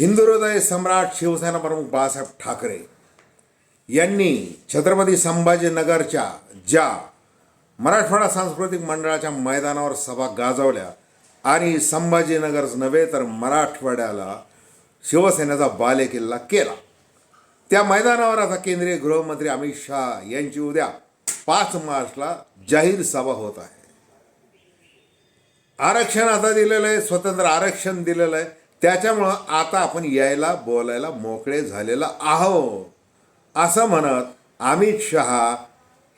हिंदुहृदय सम्राट शिवसेना प्रमुख बाळासाहेब ठाकरे यांनी छत्रपती संभाजीनगरच्या ज्या मराठवाडा सांस्कृतिक मंडळाच्या मैदानावर सभा गाजवल्या आणि संभाजीनगरच नव्हे तर मराठवाड्याला शिवसेनेचा बालेकिल्ला केला. त्या मैदानावर आता केंद्रीय गृहमंत्री अमित शहा यांची उद्या पाच मार्चला जाहीर सभा होत आहे. आरक्षण आता दिलेलं आहे स्वतंत्र आरक्षण दिलेलं आहे. त्याच्यामुळं आता आपण यायला बोलायला मोकळे झालेला आहो असं म्हणत अमित शहा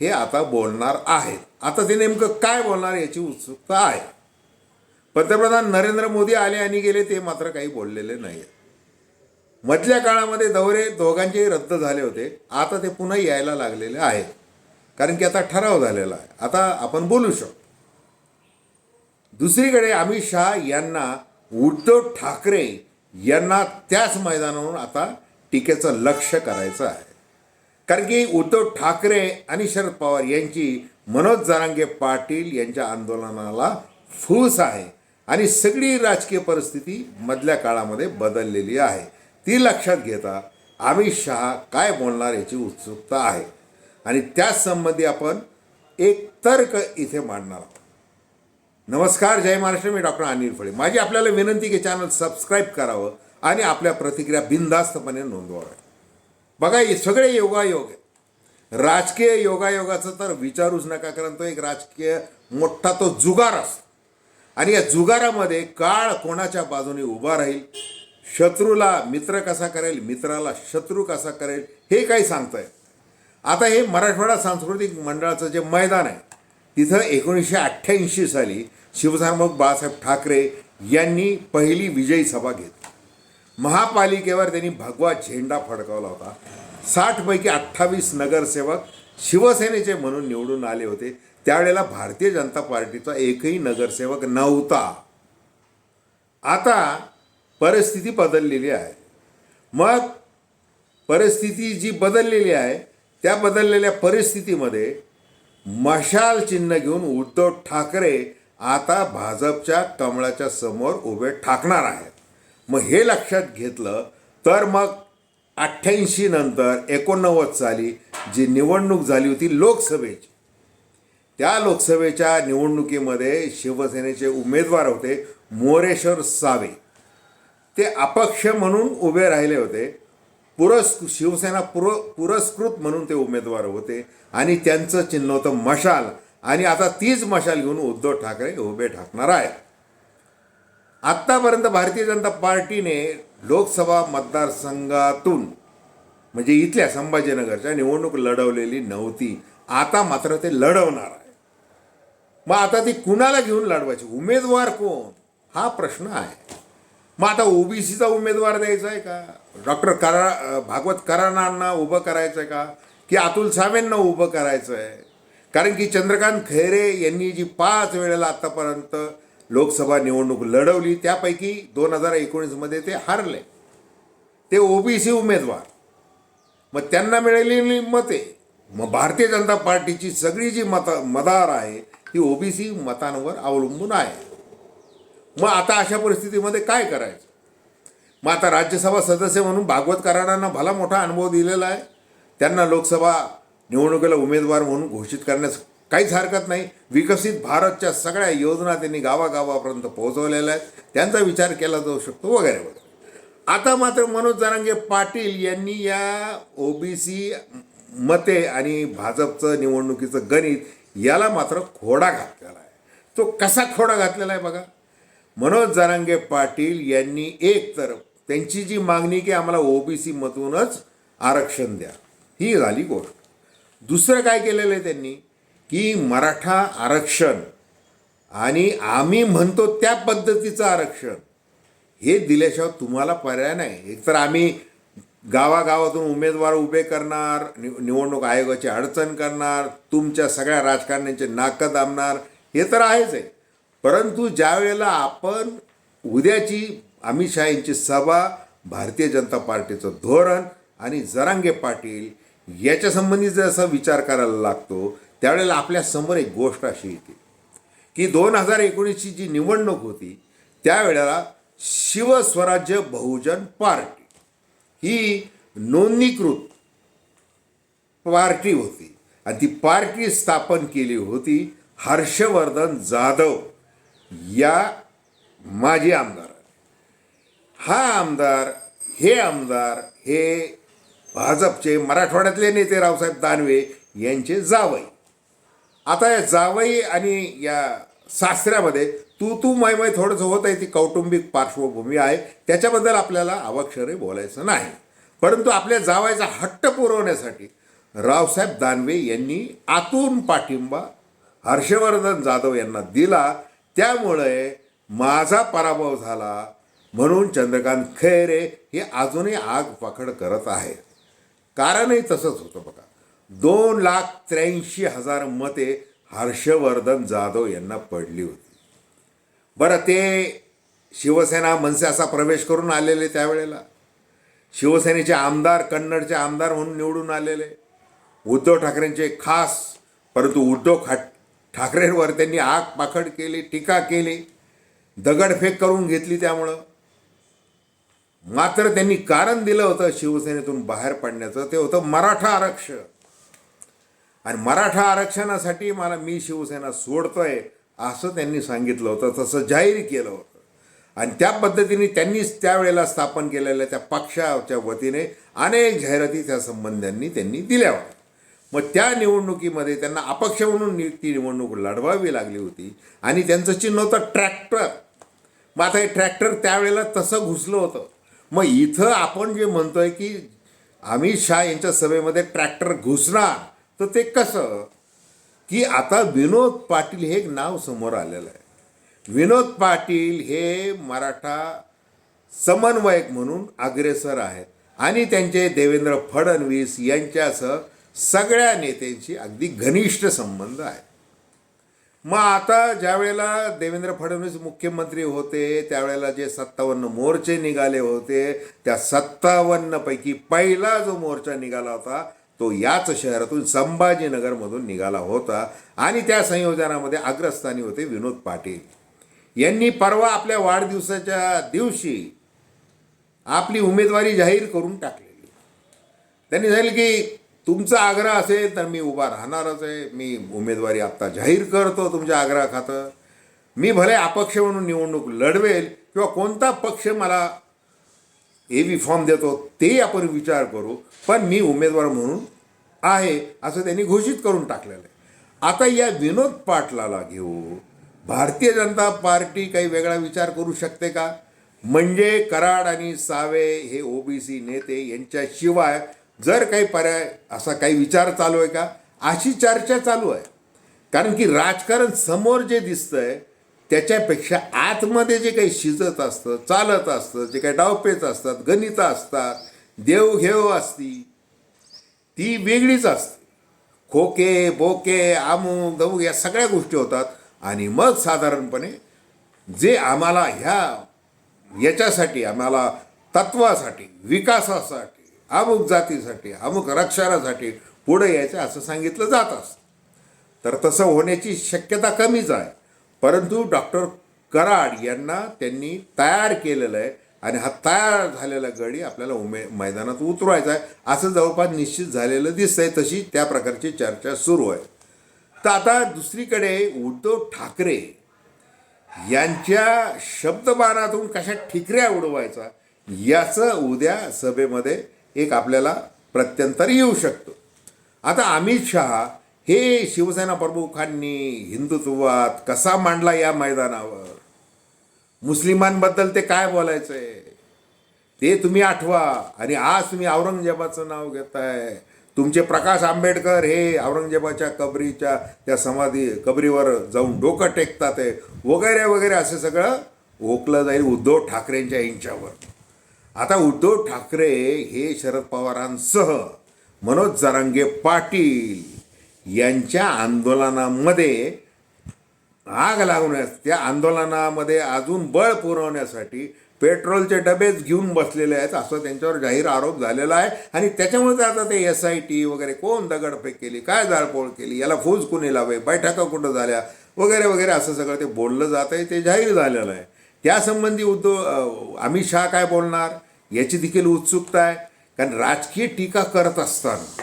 हे आता बोलणार आहेत. आता ते नेमकं काय बोलणार याची उत्सुकता आहे. पंतप्रधान नरेंद्र मोदी आले आणि गेले ते मात्र काही बोललेले नाही मधल्या काळामध्ये दौरे दोघांचेही रद्द झाले होते. आता ते पुन्हा यायला लागलेले आहेत. कारण की आता ठराव झालेला आहे. आता आपण बोलू शकतो. दुसरीकडे अमित शहा यांना उद्धव ठाकरे यांना त्याच मैदानावरून आता टीकेचं लक्ष करायचं आहे. कारण की उद्धव ठाकरे आणि शरद पवार यांची मनोज जरांगे पाटील यांच्या आंदोलनाला फूस आहे आणि सगळी राजकीय परिस्थिती मधल्या काळामध्ये बदललेली आहे. ती लक्षात घेता अमित शहा काय बोलणार याची उत्सुकता आहे. आणि त्याच संबंधी आपण एक तर्क इथे मांडणार आहोत. नमस्कार जय महाराष्ट्र मी डॉक्टर अनिल फळे. माझी आपल्याला विनंती की चॅनल सबस्क्राईब करावं आणि आपल्या प्रतिक्रिया बिनधास्तपणे नोंदवाव्या बघा हे सगळे योगायोग आहे राजकीय योगायोगाचं तर विचारूच नका कारण तो एक राजकीय मोठा तो जुगार असतो. आणि या जुगारामध्ये काळ कोणाच्या बाजूने उभा राहील? शत्रूला मित्र कसा करेल? मित्राला शत्रू कसा करेल? हे काही सांगता आता हे मराठवाडा सांस्कृतिक मंडळाचं जे मैदान आहे तिथं एकोणीसशे अठ्ठ्याऐंशी साली शिवसेनाप्रमुख बाळासाहेब ठाकरे यांनी पहिली विजयी सभा घेतली. महापालिकेवर त्यांनी भगवा झेंडा फडकावला होता. साठपैकी अठ्ठावीस नगरसेवक शिवसेनेचे म्हणून निवडून आले होते. त्यावेळेला भारतीय जनता पार्टीचा एकही नगरसेवक नव्हता. आता परिस्थिती बदललेली आहे. मग परिस्थिती जी बदललेली आहे त्या बदललेल्या परिस्थितीमध्ये मशाल चिन्ह घेऊन उद्धव ठाकरे आता भाजपच्या कमळाच्या समोर उभे ठाकणार आहेत. मग हे लक्षात घेतलं तर मग अठ्ठ्याऐंशी नंतर एकोणनव्वद साली जी निवडणूक झाली होती लोकसभेची त्या लोकसभेच्या निवडणुकीमध्ये शिवसेनेचे उमेदवार होते मोरेश्वर सावे. ते अपक्ष म्हणून उभे राहिले होते. पुरस् शिवसेना पुर पुरस्कृत म्हणून ते उमेदवार होते. आणि त्यांचं चिन्ह होतं मशाल. आणि आता तीच मशाल घेऊन उद्धव ठाकरे उभे ठाकणार आहेत. आत्तापर्यंत भारतीय जनता पार्टीने लोकसभा मतदारसंघातून म्हणजे इथल्या संभाजीनगरच्या निवडणूक लढवलेली नव्हती. आता मात्र ते लढवणार आहे मग आता ती कुणाला घेऊन लढवायची? उमेदवार कोण? हा प्रश्न आहे. मग आता ओबीसीचा उमेदवार द्यायचा आहे का? डॉक्टर करा भागवत कराणांना उभं करायचं आहे का? की अतुल सावेंना उभं करायचं आहे? कारण की चंद्रकांत खैरे यांनी जी पाच वेळेला आत्तापर्यंत लोकसभा निवडणूक लढवली त्यापैकी दोन हजार एकोणीसमध्ये ते हारले. ते ओबीसी उमेदवार. मग त्यांना मिळालेली मते. मग भारतीय जनता पार्टीची सगळी जी मत मदार आहे ती ओबीसी मतांवर अवलंबून आहे. मग आता अशा परिस्थितीमध्ये काय करायचं? मग आता राज्यसभा सदस्य म्हणून भागवत कराडांना भला मोठा अनुभव दिलेला आहे. त्यांना लोकसभा निवडणुकीला उमेदवार म्हणून घोषित करण्यास काहीच हरकत नाही. विकसित भारतच्या सगळ्या योजना त्यांनी गावागावापर्यंत पोहोचवलेल्या आहेत. त्यांचा विचार केला जाऊ शकतो वगैरे वगैरे. आता मात्र मनोज जरांगे पाटील यांनी या ओबीसी मते आणि भाजपचं निवडणुकीचं गणित याला मात्र खोडा घातलेला आहे. तो कसा खोडा घातलेला आहे बघा. मनोज जरांगे पाटील यांनी एक तर त्यांची जी मागणी की आम्हाला ओबीसी मधूनच आरक्षण द्या ही झाली गोष्ट दुसरं काय केलेलं आहे त्यांनी? की मराठा आरक्षण आणि आम्ही म्हणतो त्या पद्धतीचं आरक्षण हे दिल्याशिवाय तुम्हाला पर्याय नाही. एकतर आम्ही गावागावातून उमेदवार उभे करणार नि निवडणूक आयोगाची अडचण करणार तुमच्या सगळ्या राजकारण्यांचे नाकं दाबणार हे तर आहेच आहे. परंतु ज्या वेळेला आपण उद्याची अमित शहा यांची सभा भारतीय जनता पार्टीचं धोरण आणि जरांगे पाटील याच्या संबंधी जसा विचार करायला लागतो त्यावेळेला आपल्यासमोर एक गोष्ट अशी येते की दोन हजार एकोणीसची जी निवडणूक होती त्यावेळेला शिवस्वराज्य बहुजन पार्टी ही नोंदणीकृत पार्टी होती. आणि ती पार्टी स्थापन केली होती हर्षवर्धन जाधव. या माजी आमदार हा आमदार हे आमदार हे भाजपचे मराठवाड्यातले नेते रावसाहेब दानवे यांचे जावई. आता या जावई आणि या सासऱ्यामध्ये तू तू माय थोडंसं होत आहे ती कौटुंबिक पार्श्वभूमी आहे. त्याच्याबद्दल आपल्याला अवक्षरे बोलायचं नाही. परंतु आपल्या जावायचा हट्ट पुरवण्यासाठी रावसाहेब दानवे यांनी आतून पाठिंबा हर्षवर्धन जाधव यांना दिला. त्यामुळे माझा पराभव झाला म्हणून चंद्रकांत खैरे हे अजूनही आग पकड करत आहेत. कारणही तसंच होतं बघा. दोन लाख त्र्याऐंशी हजार मते हर्षवर्धन जाधव यांना पडली होती. बरं ते शिवसेना मनसे असा प्रवेश करून आलेले त्यावेळेला. शिवसेनेचे आमदार कन्नडचे आमदार म्हणून निवडून आलेले. उद्धव ठाकरेंचे खास परंतु उद्धव खाट ठाकरेंवर त्यांनी आग पाखड केली टीका केली दगडफेक करून घेतली त्यामुळं. मात्र त्यांनी कारण दिलं होतं शिवसेनेतून बाहेर पडण्याचं ते होतं मराठा आरक्षण. आणि मराठा आरक्षणासाठी मला मी शिवसेना सोडतोय असं त्यांनी सांगितलं होतं तसं जाहीर केलं होतं. आणि त्या पद्धतीने त्यांनीच त्यावेळेला स्थापन केलेल्या त्या पक्षाच्या वतीने अनेक जाहिराती त्या संबंधांनी त्यांनी दिल्या होत्या. मग त्या निवडणुकीमध्ये त्यांना अपक्ष म्हणून ती निवडणूक लढवावी लागली होती. आणि त्यांचं चिन्ह होतं ट्रॅक्टर. मग आता हे ट्रॅक्टर त्यावेळेला तसं घुसलं होतं. मग इथं आपण जे म्हणतोय की अमित शहा यांच्या सभेमध्ये ट्रॅक्टर घुसणार तर ते कसं? की आता विनोद पाटील हे एक नाव समोर आलेलं आहे. विनोद पाटील हे मराठा समन्वयक म्हणून अग्रेसर आहेत. आणि त्यांचे देवेंद्र फडणवीस यांच्यासह सगळ्या नेत्यांशी अगदी घनिष्ठ संबंध आहेत मग आता ज्या वेळेला देवेंद्र फडणवीस मुख्यमंत्री होते त्यावेळेला जे सत्तावन्न मोर्चे निघाले होते त्या सत्तावन्नपैकी पहिला जो मोर्चा निघाला होता तो याच शहरातून संभाजीनगरमधून निघाला होता आणि त्या संयोजनामध्ये अग्रस्थानी होते विनोद पाटील. यांनी परवा आपल्या वाढदिवसाच्या दिवशी आपली उमेदवारी जाहीर करून टाकलेली. त्यांनी सांगितलं की तुमचा आग्रह असेल तर मी उभा राहणारच आहे. मी उमेदवारी आत्ता जाहीर करतो तुमच्या आग्रहाखातं मी भले अपक्ष म्हणून निवडणूक लढवेल किंवा कोणता पक्ष मला ए बी फॉर्म देतो ते आपण विचार करू. पण मी उमेदवार म्हणून आहे असं त्यांनी घोषित करून टाकलेलं आहे. आता या विनोद पाटलाला घेऊ भारतीय जनता पार्टी काही वेगळा विचार करू शकते का? म्हणजे कराड आणि सावे हे ओबीसी नेते यांच्याशिवाय जर काही पर्याय असा काही विचार चालू आहे का? अशी चर्चा चालू आहे. कारण की राजकारण समोर जे दिसतंय त्याच्यापेक्षा आतमध्ये जे काही शिजत असतं चालत असतं जे काही डावपेच असतात गणितं असतात देवघेव असती ती वेगळीच असते. खोके बोके आमूक दमुक या सगळ्या गोष्टी होतात. आणि मग साधारणपणे जे आम्हाला ह्या याच्यासाठी आम्हाला तत्वासाठी विकासासाठी अमुक जातीसाठी अमुक रक्षणासाठी पुढे यायचं असं सांगितलं जात असतं. तर तसं होण्याची शक्यता कमीच आहे. परंतु डॉक्टर कराड यांना त्यांनी तयार केलेलं आहे आणि हा तयार झालेला गडी आपल्याला उमे मैदानात उतरवायचा आहे. असं जवळपास निश्चित झालेलं दिसतंय. तशी त्या प्रकारची चर्चा सुरू आहे. तर आता दुसरीकडे उद्धव ठाकरे यांच्या शब्दबाणातून कशा ठिकऱ्या उडवायचा याचं उद्या सभेमध्ये एक आपल्याला प्रत्यंतर येऊ शकतो. आता अमित शहा हे शिवसेना प्रमुखांनी हिंदुत्ववाद कसा मांडला या मैदानावर? मुस्लिमांबद्दल ते काय बोलायचंय ते तुम्ही आठवा आणि आज तुम्ही औरंगजेबाचं नाव घेताय. तुमचे प्रकाश आंबेडकर हे औरंगजेबाच्या कबरीच्या त्या समाधी कबरीवर जाऊन डोकं टेकतात आहे वगैरे वगैरे असं सगळं ओकलं जाईल उद्धव ठाकरेंच्या यांच्यावर. आता उद्धव ठाकरे हे शरद पवारांसह मनोज जरांगे पाटील यांच्या आंदोलनामध्ये आग लावण्यास त्या आंदोलनामध्ये अजून बळ पुरवण्यासाठी पेट्रोलचे डबेच घेऊन बसलेले आहेत असं त्यांच्यावर जाहीर आरोप झालेला आहे. आणि त्याच्यामुळे आता ते एस आय टी वगैरे कोण दगडफेक केली? काय जाळपोळ केली? याला फूज कुणी लावे बैठका कुठं झाल्या? वगैरे वगैरे असं सगळं ते बोललं जात आहे ते जाहीर झालेलं आहे. त्यासंबंधी उद्धव अमित शहा काय बोलणार? याची देखील उत्सुकता आहे. कारण राजकीय टीका करत असताना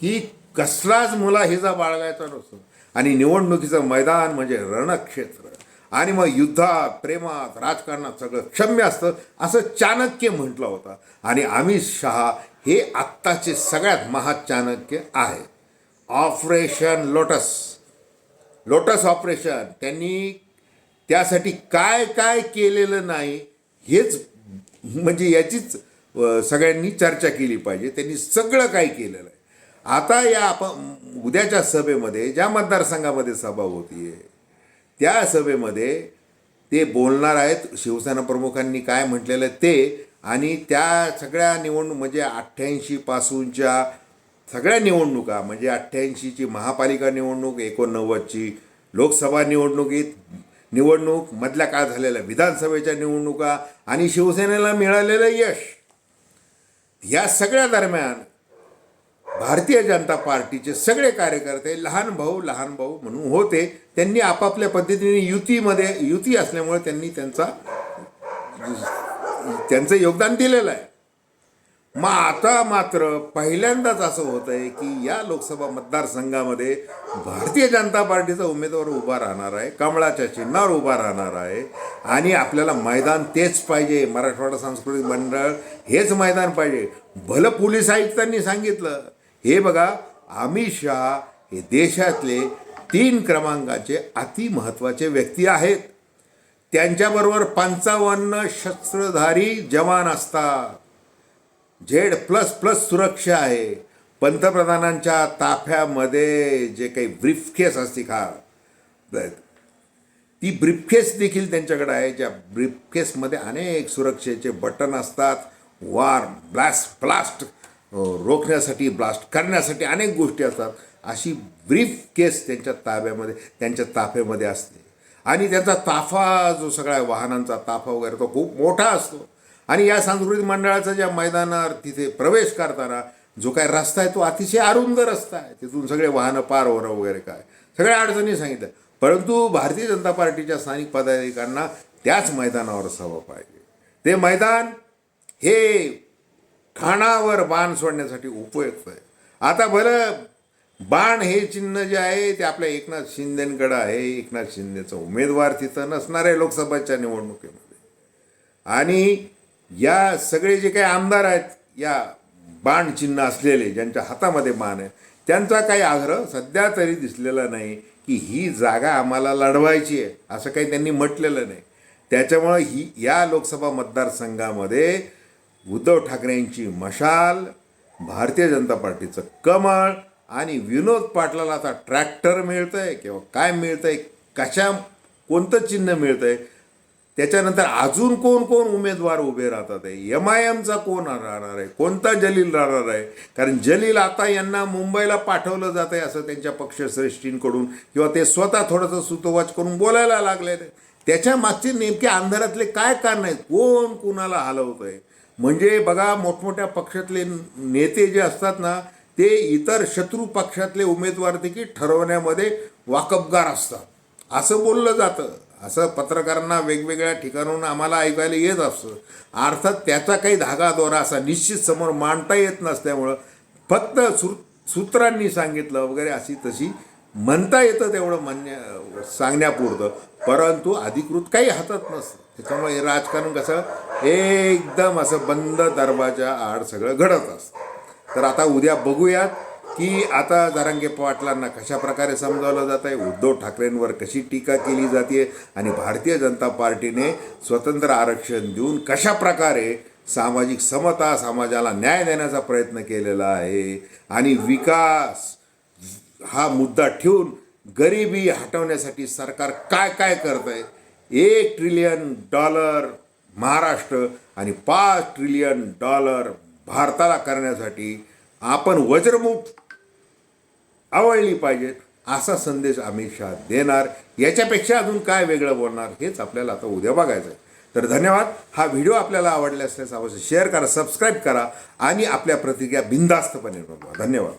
की कसलाच मुला हिजा बाळगायचा नसतो. आणि निवडणुकीचं मैदान म्हणजे रणक्षेत्र. आणि मग युद्धात प्रेमात राजकारणात सगळं क्षम्य असतं असं चाणक्य म्हटलं होता. आणि अमित शहा हे आत्ताचे सगळ्यात महाचाणक्य आहे ऑपरेशन लोटस. Lotus operation. त्यांनी त्यासाठी काय काय केलेलं नाही हेच म्हणजे याचीच सगळ्यांनी चर्चा केली पाहिजे. त्यांनी सगळं काय केलेलं आहे. आता या आपण उद्याच्या सभेमध्ये ज्या मतदारसंघामध्ये सभा होती आहे त्या सभेमध्ये ते बोलणार आहेत. शिवसेना प्रमुखांनी काय म्हटलेलं आहे ते आणि त्या सगळ्या निवडणूक म्हणजे अठ्ठ्याऐंशीपासूनच्या सगळ्या निवडणुका म्हणजे अठ्ठ्याऐंशीची महापालिका निवडणूक एकोणनव्वदची लोकसभा निवडणुकीत निवडणूक मधल्या काळ झालेल्या विधानसभेच्या निवडणुका आणि शिवसेनेला मिळालेलं यश या सगळ्या दरम्यान भारतीय जनता पार्टीचे सगळे कार्यकर्ते लहान भाऊ लहान भाऊ म्हणून होते. त्यांनी आपापल्या पद्धतीने युतीमध्ये युती असल्यामुळे त्यांनी त्यांचा त्यांचं योगदान दिलेलं आहे. मग आता मात्र पहिल्यांदाच असं होत आहे की या लोकसभा मतदारसंघामध्ये भारतीय जनता पार्टीचा उमेदवार उभा राहणार आहे कमळाच्या चिन्हावर उभा राहणार आहे आणि आपल्याला मैदान तेच पाहिजे. मराठवाडा सांस्कृतिक मंडळ हेच मैदान पाहिजे. भलं पोलीस आयुक्तांनी सांगितलं. हे बघा अमित शहा हे देशातले तीन क्रमांकाचे अतिमहत्त्वाचे व्यक्ती आहेत. त्यांच्याबरोबर पंचावन्न शस्त्रधारी जवान असतात. झेड प्लस प्लस सुरक्षा आहे. पंतप्रधानांच्या ताफ्यामध्ये जे काही ब्रीफकेस असते का ती ब्रीफकेस देखील त्यांच्याकडे आहे ज्या ब्रीफकेसमध्ये अनेक सुरक्षेचे बटन असतात. वार ब्लास्ट ब्लास्ट रोखण्यासाठी ब्लास्ट करण्यासाठी अनेक गोष्टी असतात. अशी ब्रीफ केस त्यांच्या ताब्यामध्ये त्यांच्या ताफ्यामध्ये असते. आणि त्यांचा ताफा जो सगळा वाहनांचा ताफा वगैरे तो खूप मोठा असतो. आणि या सांस्कृतिक मंडळाचा ज्या मैदानावर तिथे प्रवेश करताना जो काय रस्ता आहे तो अतिशय अरुंद रस्ता आहे. तिथून सगळे वाहनं पार होणं वगैरे काय. सगळ्या अडचणी सांगितल्या. परंतु भारतीय जनता पार्टीच्या स्थानिक पदाधिकाऱ्यांना त्याच मैदानावर सभा पाहिजे. ते मैदान हे ठाणावर बाण सोडण्यासाठी उपयुक्त आहे. आता भलं बाण हे चिन्ह जे आहे ते आपल्या एकनाथ शिंदेकडं आहे. एकनाथ शिंदेचा उमेदवार तिथं नसणार आहे लोकसभेच्या निवडणुकीमध्ये. आणि या सगळे जे काही आमदार आहेत या बाण चिन्ह असलेले ज्यांच्या हातामध्ये बाण आहे त्यांचा काही आग्रह सध्या तरी दिसलेला नाही की ही जागा आम्हाला लढवायची आहे असं काही त्यांनी म्हटलेलं नाही. त्याच्यामुळं ही या लोकसभा मतदारसंघामध्ये उद्धव ठाकरेंची मशाल भारतीय जनता पार्टीचं कमळ आणि विनोद पाटलाला आता ट्रॅक्टर मिळतं आहे किंवा काय मिळतं आहे कशा कोणतं चिन्ह मिळतं आहे त्याच्यानंतर अजून कोण कोण उमेदवार उभे राहतात आहे? एम आय एमचा कोण राहणार आहे? कोणता जलील राहणार आहे? कारण जलील आता यांना मुंबईला पाठवलं जात आहे असं त्यांच्या पक्षश्रेष्ठींकडून किंवा ते स्वतः थोडंसं सुतोवाच करून बोलायला लागले त्याच्या मागचे नेमके अंधारातले काय कारण आहेत? कोण कुणाला हलवतं आहे म्हणजे बघा मोठमोठ्या पक्षातले नेते जे असतात ना ते इतर शत्रू पक्षातले उमेदवार देखील ठरवण्यामध्ये वाकबगार असतात. असं बोललं जातं. असं पत्रकारांना वेगवेगळ्या ठिकाणाहून आम्हाला ऐकायला येत असतं. अर्थात त्याचा काही धागा दोरा असा निश्चित समोर मांडता येत नसल्यामुळं फक्त सु सूत्रांनी सांगितलं वगैरे अशी तशी म्हणता येतं तेवढं म्हणण्या सांगण्यापुरतं. परंतु अधिकृत काही हातात नसतं. त्याच्यामुळे हे राजकारण कसं एकदम असं बंद दरवाजा आड सगळं घडत असतं. तर आता उद्या बघूयात. की आता जारंगे पाटलांना कशा प्रकारे समजावलं जात आहे उद्धव ठाकरेंवर कशी टीका केली जाते आणि भारतीय जनता पार्टीने स्वतंत्र आरक्षण देऊन कशा प्रकारे सामाजिक समता समाजाला न्याय देण्याचा प्रयत्न केलेला आहे? आणि विकास हा मुद्दा ठेवून गरिबी हटवण्यासाठी सरकार काय काय करत आहे एक ट्रिलियन डॉलर महाराष्ट्र आणि पाच ट्रिलियन डॉलर भारताला करण्यासाठी आपण वज्रमुख आवडली पाहिजेत असा संदेश अमित शहा देणार. याच्यापेक्षा अजून काय वेगळं बोलणार हेच आपल्याला आता उद्या बघायचं आहे. तर धन्यवाद. हा व्हिडिओ आपल्याला आवडला असल्यास अवश्य शेअर करा सबस्क्राईब करा आणि आपल्या प्रतिक्रिया बिनधास्तपणे नोंदवा धन्यवाद.